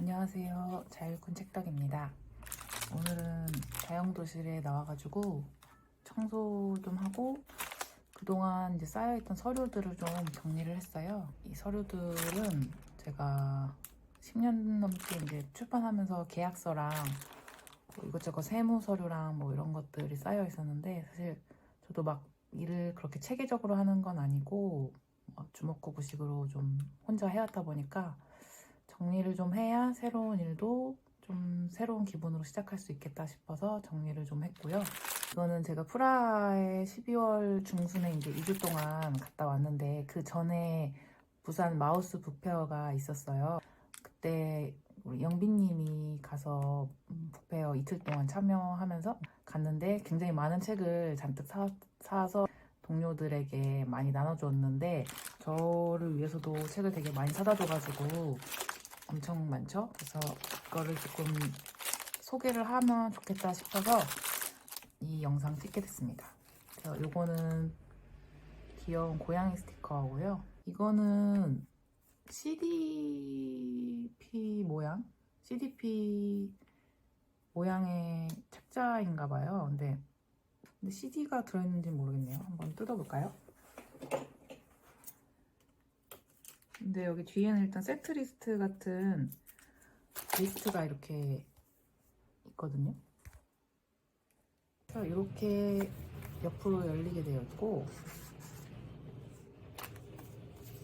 안녕하세요. 자율콘 책덕입니다. 오늘은 자영도실에 나와가지고 청소 좀 하고 그동안 이제 쌓여있던 서류들을 좀 정리를 했어요. 이 서류들은 제가 10년 넘게 이제 출판하면서 계약서랑 뭐 이것저것 세무 서류랑 뭐 이런 것들이 쌓여 있었는데 사실 저도 막 일을 그렇게 체계적으로 하는 건 아니고 뭐 주먹구구식으로 좀 혼자 해왔다 보니까 정리를 좀 해야 새로운 일도 좀 새로운 기분으로 시작할 수 있겠다 싶어서 정리를 좀 했고요. 이거는 제가 프라하에 12월 중순에 이제 2주 동안 갔다 왔는데 그 전에 부산 마우스 북페어가 있었어요. 그때 우리 영빈님이 가서 음, 북페어 이틀 동안 참여하면서 갔는데 굉장히 많은 책을 잔뜩 사, 사서 동료들에게 많이 나눠줬는데 저를 위해서도 책을 되게 많이 사다 줘가지고 엄청 많죠. 그래서 그거를 조금 소개를 하면 좋겠다 싶어서 이 영상 찍게 됐습니다. 그래서 요거는 귀여운 고양이 스티커고요. 이거는 CDP 모양? CDP 모양의 책자인가 봐요. 근데, 근데 CD가 들어있는지 모르겠네요. 한번 뜯어볼까요? 근데 여기 뒤에는 일단 세트 리스트 같은 리스트가 이렇게 있거든요. 그래서 이렇게 옆으로 열리게 되어 있고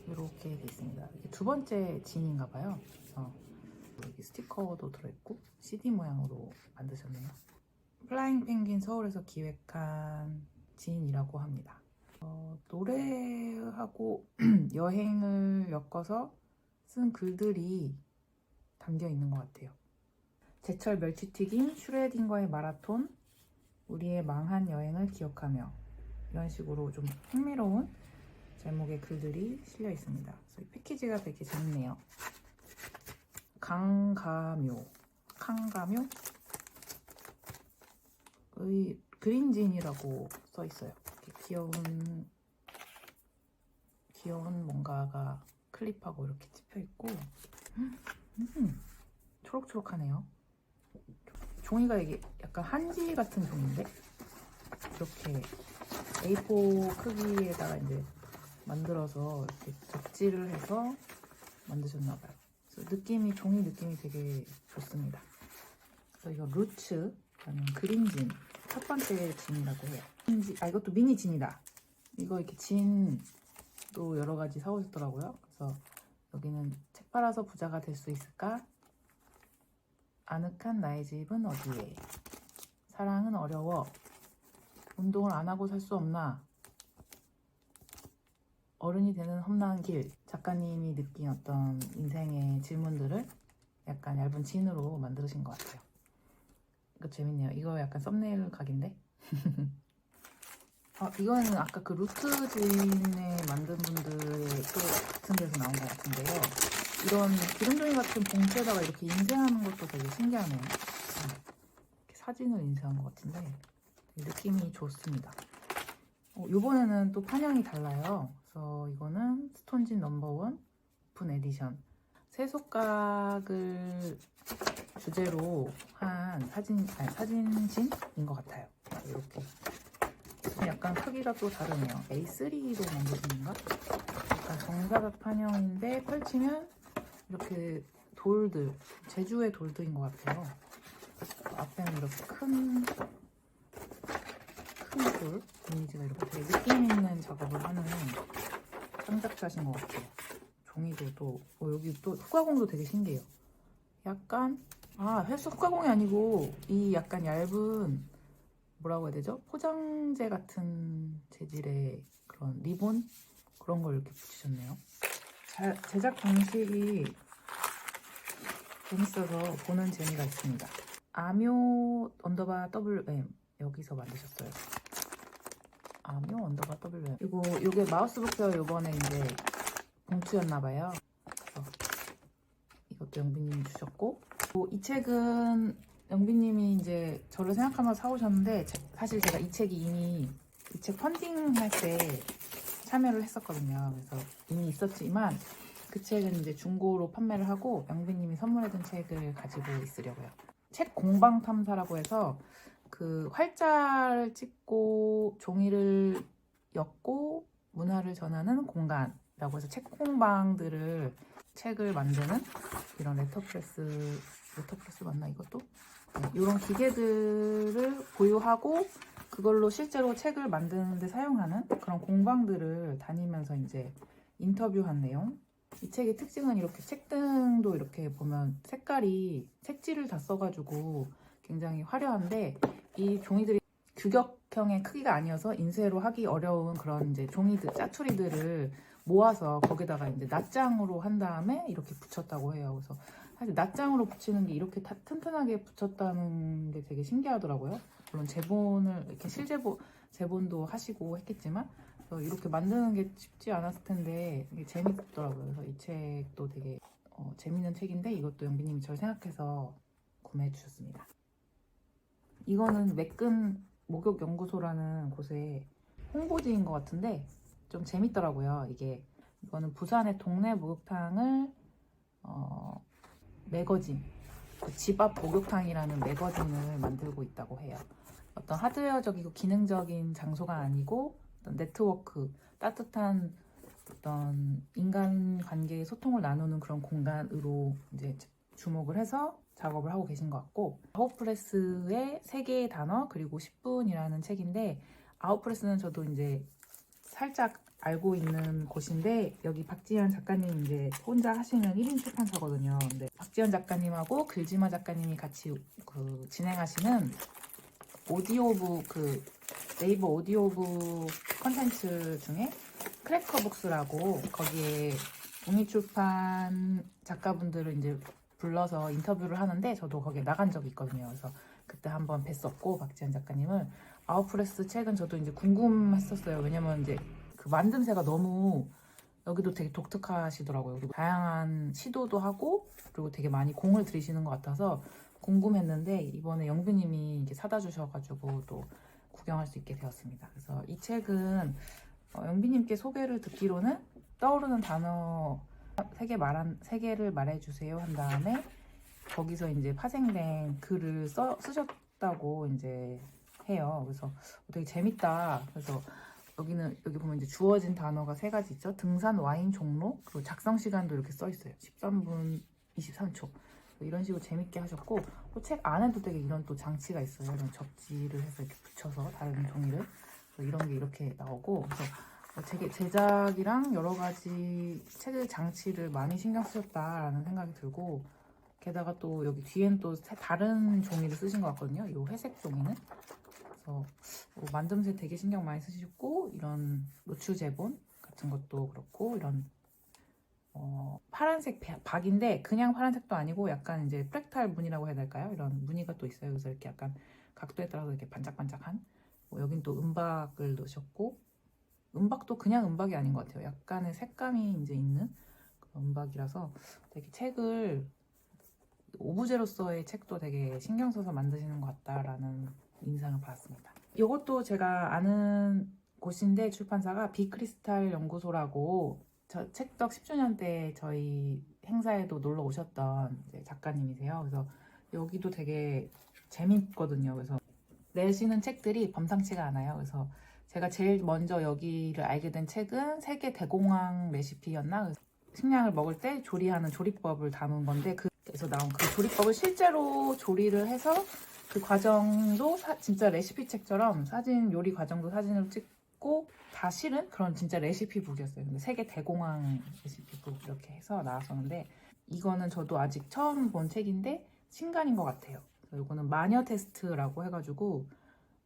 이렇게 돼 있습니다. 이게 두 번째 진인가 봐요. 그래서 여기 스티커도 들어있고 CD 모양으로 만드셨네요. 플라잉 펭귄 서울에서 기획한 진이라고 합니다. 어, 노래하고 여행을 엮어서 쓴 글들이 담겨 있는 것 같아요. 제철 멸치튀김, 슈레딩과의 마라톤, 우리의 망한 여행을 기억하며 이런 식으로 좀 흥미로운 제목의 글들이 실려 있습니다. 패키지가 되게 재밌네요. 강가묘, 캉가묘, 의 그린진이라고 써 있어요. 귀여운 귀여운 뭔가가 클립하고 이렇게 찍혀 있고 음, 초록초록하네요. 종이가 이게 약간 한지 같은 종인데 이렇게 A4 크기에다가 이제 만들어서 이렇게 접지를 해서 만드셨나 봐요. 그래서 느낌이 종이 느낌이 되게 좋습니다. 그래서 이거 루츠 아니면 그린진 첫 번째 진이라고 해요. 아 이것도 미니 진이다. 이거 이렇게 진도 여러 가지 사오셨더라고요. 그래서 여기는 책 팔아서 부자가 될 수 있을까? 아늑한 나의 집은 어디에? 사랑은 어려워. 운동을 안 하고 살 수 없나? 어른이 되는 험난한 길. 작가님이 느낀 어떤 인생의 질문들을 약간 얇은 진으로 만드신 것 같아요. 이거 재밌네요. 이거 약간 썸네일 각인데? 아, 이거는 아까 그 루트진에 만든 분들의 또 같은 데서 나온 것 같은데요. 이런 기름종이 같은 봉투에다가 이렇게 인쇄하는 것도 되게 신기하네요. 음, 이렇게 사진을 인쇄한 것 같은데 느낌이 좋습니다. 어, 이번에는 또 판형이 달라요. 그래서 이거는 스톤진 넘버원 오픈 에디션 세속각을 주제로 한 사진 아니, 사진진인 것 같아요. 이렇게 약간 크기가 또 다르네요. A3로 만드신가? 약간 정사각 판형인데 펼치면 이렇게 돌들 제주의 돌들인 것 같아요. 앞에는 이렇게 큰 큰 돌 이미지가 이렇게 되게 느낌 있는 작업을 하는 창작자신 것 같아요. 종이도 또 어, 여기 또 후가공도 되게 신기해요. 약간 아 헬스 후가공이 아니고 이 약간 얇은 뭐라고 해야 되죠? 포장재 같은 재질의 그런 리본 그런 걸 이렇게 붙이셨네요. 자- 제작 방식이 재밌어서 보는 재미가 있습니다. 아묘 언더바 WM 여기서 만드셨어요. 아묘 언더바 WM 이거 요게 마우스 북페어 요번에 이제 봉투였나봐요. 이것도 영빈님이 주셨고 또이 책은 저를 생각하면서 사오셨는데 제- 사실 제가 이 책이 이미 이 책 펀딩할 때 참여를 했었거든요. 그래서 이미 있었지만 그 책은 이제 중고로 판매를 하고 영빈님이 선물해준 책을 가지고 있으려고요. 책 공방 탐사라고 해서 그 활자를 찍고 종이를 엮고 문화를 전하는 공간이라고 해서 책 공방들을 책을 만드는 이런 레터프레스 레터프레스 맞나 이것도 네, 이런 기계들을 보유하고 그걸로 실제로 책을 만드는데 사용하는 그런 공방들을 다니면서 이제 인터뷰한 내용. 이 책의 특징은 이렇게 책등도 이렇게 보면 색깔이 색지를 다 써가지고 굉장히 화려한데 이 종이들이 규격형의 크기가 아니어서 인쇄로 하기 어려운 그런 이제 종이들 짜투리들을 모아서 거기다가 이제 낱장으로 한 다음에 이렇게 붙였다고 해요. 그래서 사실 낱장으로 붙이는 게 이렇게 다 튼튼하게 붙였다는 게 되게 신기하더라고요. 물론 제본을 이렇게 실제본 제본도 하시고 했겠지만 그래서 이렇게 만드는 게 쉽지 않았을 텐데 재밌더라고요. 그래서 이 책도 되게 어, 재밌는 책인데 이것도 영빈님이 저를 생각해서 구매해 주셨습니다. 이거는 매끈 목욕 연구소라는 곳의 홍보지인 것 같은데 좀 재밌더라고요. 이게 이거는 부산의 동네 목욕탕을 어, 매거진 그 집앞 목욕탕이라는 매거진을 만들고 있다고 해요. 어떤 하드웨어적이고 기능적인 장소가 아니고 어떤 네트워크 따뜻한 어떤 인간 관계의 소통을 나누는 그런 공간으로 이제 주목을 해서 작업을 하고 계신 것 같고 아웃프레스의 세 개의 단어 그리고 10분이라는 책인데 아웃프레스는 저도 이제 살짝 알고 있는 곳인데 여기 박지현 작가님 이제 혼자 하시는 1인 출판사거든요. 근데 박지현 작가님하고 글지마 작가님이 같이 그 진행하시는 오디오북 그 네이버 오디오북 컨텐츠 중에 크래커북스라고 거기에 공익출판 작가분들을 이제 불러서 인터뷰를 하는데 저도 거기에 나간 적이 있거든요. 그래서 그때 한번 뵀었고 박지현 작가님을 아웃프레스 책은 저도 이제 궁금했었어요. 왜냐면 이제 그 만듦새가 너무 여기도 되게 독특하시더라고요. 그리고 다양한 시도도 하고 그리고 되게 많이 공을 들이시는 것 같아서 궁금했는데 이번에 영빈님이 이렇게 사다 주셔가지고 또 구경할 수 있게 되었습니다. 그래서 이 책은 어, 영빈님께 소개를 듣기로는 떠오르는 단어 세 개 말한 세 개를 말해주세요 한 다음에 거기서 이제 파생된 글을 써 쓰셨다고 이제 해요. 그래서 되게 재밌다. 그래서 여기는 여기 보면 이제 주어진 단어가 세 가지 있죠. 등산 와인 종로 그리고 작성 시간도 이렇게 써 있어요. 13분 23초. 이런 식으로 재밌게 하셨고 또 책 안에도 되게 이런 또 장치가 있어요. 이런 접지를 해서 이렇게 붙여서 다른 종이를 이런 게 이렇게 나오고 되게 제작이랑 여러 가지 책 장치를 많이 신경 쓰셨다라는 생각이 들고 게다가 또 여기 뒤엔 또 새- 다른 종이를 쓰신 것 같거든요. 이 회색 종이는 그래서 뭐 만듦새 되게 신경 많이 쓰시고 이런 노출 제본 같은 것도 그렇고 이런 어, 파란색 바- 박인데 그냥 파란색도 아니고 약간 이제 프랙탈 무늬라고 해야 될까요? 이런 무늬가 또 있어요. 그래서 이렇게 약간 각도에 따라서 이렇게 반짝반짝한 뭐 여긴 또 음박을 넣으셨고 음박도 그냥 음박이 아닌 것 같아요. 약간의 색감이 이제 있는 그런 음박이라서 되게 책을 오브제로서의 책도 되게 신경 써서 만드시는 것 같다라는 인상을 받았습니다. 이것도 제가 아는 곳인데 출판사가 비크리스탈 연구소라고 저 책덕 10주년 때 저희 행사에도 놀러 오셨던 작가님이세요. 그래서 여기도 되게 재밌거든요. 그래서 내시는 책들이 범상치가 않아요. 그래서 제가 제일 먼저 여기를 알게 된 책은 세계 대공황 레시피였나? 식량을 먹을 때 조리하는 조리법을 담은 건데 그 래서 나온 그 조리법을 실제로 조리를 해서 그 과정도 사- 진짜 레시피 책처럼 사진 요리 과정도 사진으로 찍고 다 실은 그런 진짜 레시피 북이었어요. 근데 세계 대공황 레시피 북 이렇게 해서 나왔었는데 이거는 저도 아직 처음 본 책인데 신간인 것 같아요. 그래서 이거는 마녀 테스트라고 해가지고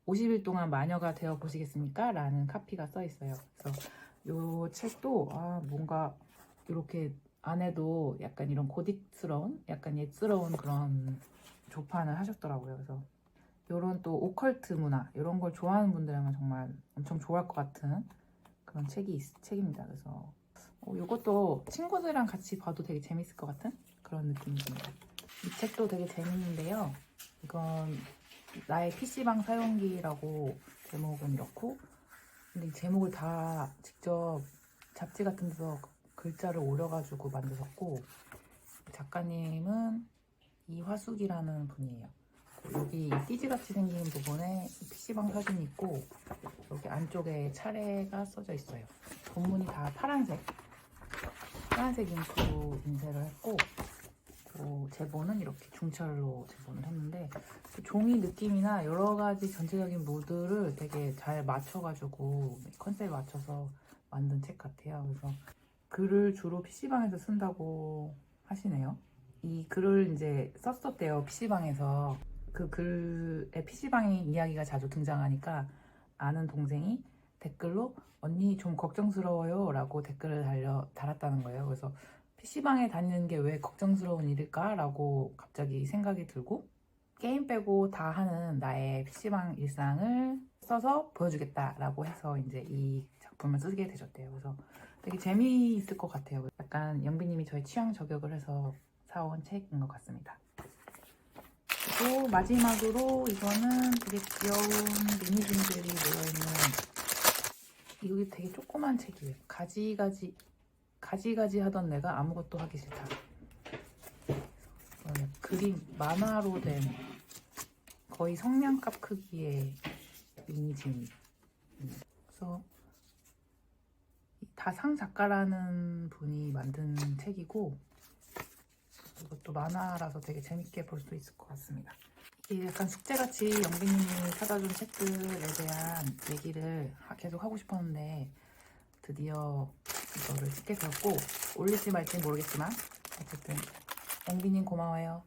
50일 동안 마녀가 되어 보시겠습니까? 라는 카피가 써 있어요. 그래서 이 책도 아 뭔가 이렇게 안에도 약간 이런 고딕스러운, 약간 옛스러운 그런 조판을 하셨더라고요. 그래서 이런 또 오컬트 문화 이런 걸 좋아하는 분들이면 정말 엄청 좋아할 것 같은 그런 책이 있- 책입니다. 그래서 어, 이것도 친구들이랑 같이 봐도 되게 재밌을 것 같은 그런 느낌이 듭니다. 이 책도 되게 재밌는데요. 이건 나의 PC방 사용기라고 제목은 이렇고 근데 이 제목을 다 직접 잡지 같은 데서 글자를 오려가지고 만드셨고 작가님은 이화숙이라는 분이에요. 여기 이 띠지같이 생긴 부분에 PC방 사진이 있고 여기 안쪽에 차례가 써져 있어요. 본문이 다 파란색 파란색 잉크로 인쇄를 했고 그 제본은 이렇게 중철로 제본을 했는데 그 종이 느낌이나 여러 가지 전체적인 모드를 되게 잘 맞춰가지고 컨셉에 맞춰서 만든 책 같아요. 그래서 글을 주로 PC방에서 쓴다고 하시네요. 이 글을 이제 썼었대요. PC방에서. 그 글에 PC방에 이야기가 자주 등장하니까 아는 동생이 댓글로 언니 좀 걱정스러워요 라고 댓글을 달려, 달았다는 거예요. 그래서 PC방에 다니는 게 왜 걱정스러운 일일까? 라고 갑자기 생각이 들고 게임 빼고 다 하는 나의 PC방 일상을 써서 보여주겠다 라고 해서 이제 이 작품을 쓰게 되셨대요. 그래서 되게 재미있을 것 같아요. 약간 영빈님이 저의 취향 저격을 해서 사온 책인 것 같습니다. 그리고 마지막으로 이거는 되게 귀여운 미니진들이 모여있는 이게 되게 조그만 책이에요. 가지가지 가지가지 하던 내가 아무것도 하기 싫다. 어, 그림 만화로 된 거의 성냥갑 크기의 미니진. 그래서 다상 작가라는 분이 만든 책이고 이것도 만화라서 되게 재밌게 볼 수 있을 것 같습니다. 이게 약간 숙제같이 영빈님이 사다 준 책들에 대한 얘기를 하- 계속 하고 싶었는데 드디어 이거를 찍게 되었고 올릴지 말지 모르겠지만 어쨌든 영빈님 고마워요.